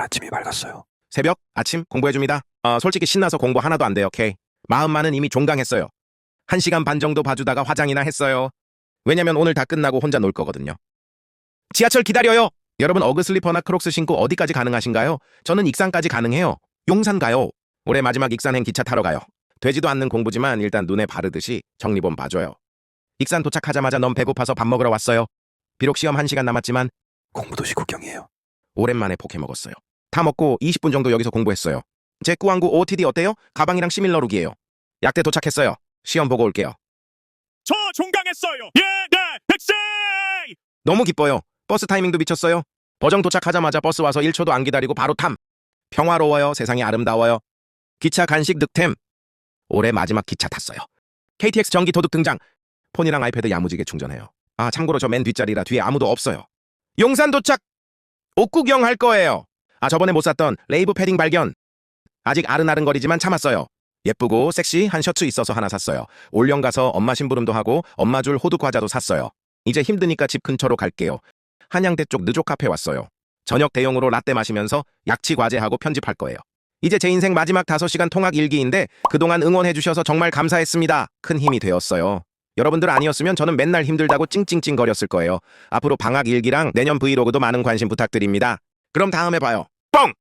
아침이 밝았어요. 새벽, 아침 공부해줍니다. 어, 솔직히 신나서 공부 하나도 안 돼요, K. 마음만은 이미 종강했어요. 한 시간 반 정도 봐주다가 화장이나 했어요. 왜냐면 오늘 다 끝나고 혼자 놀 거거든요. 지하철 기다려요! 여러분 어그 슬리퍼나 크록스 신고 어디까지 가능하신가요? 저는 익산까지 가능해요. 용산 가요. 올해 마지막 익산행 기차 타러 가요. 되지도 않는 공부지만 일단 눈에 바르듯이 정리본 봐줘요. 익산 도착하자마자 너무 배고파서 밥 먹으러 왔어요. 비록 시험 1시간 남았지만 공부도 시 국경이에요. 오랜만에 포켓 먹었어요. 다 먹고 20분 정도 여기서 공부했어요. 제 꾸안구 OOTD 어때요? 가방이랑 시밀러룩이에요. 약대 도착했어요. 시험 보고 올게요. 저 종강했어요. 예, 네, 백세! 너무 기뻐요. 버스 타이밍도 미쳤어요. 버정 도착하자마자 버스 와서 1초도 안 기다리고 바로 탐. 평화로워요. 세상이 아름다워요. 기차 간식 득템. 올해 마지막 기차 탔어요. KTX 전기 도둑 등장. 폰이랑 아이패드 야무지게 충전해요. 아, 참고로 저 맨 뒷자리라 뒤에 아무도 없어요. 용산 도착! 옥구경 할 거예요. 아, 저번에 못 샀던 레이브 패딩 발견. 아직 아른아른거리지만 참았어요. 예쁘고 섹시한 셔츠 있어서 하나 샀어요. 올영 가서 엄마 심부름도 하고 엄마 줄 호두 과자도 샀어요. 이제 힘드니까 집 근처로 갈게요. 한양대 쪽 느조 카페 왔어요. 저녁 대용으로 라떼 마시면서 약치 과제하고 편집할 거예요. 이제 제 인생 마지막 5시간 통학 일기인데 그동안 응원해 주셔서 정말 감사했습니다. 큰 힘이 되었어요. 여러분들 아니었으면 저는 맨날 힘들다고 찡찡찡 거렸을 거예요. 앞으로 방학 일기랑 내년 브이로그도 많은 관심 부탁드립니다. 그럼 다음에 봐요. 뻥!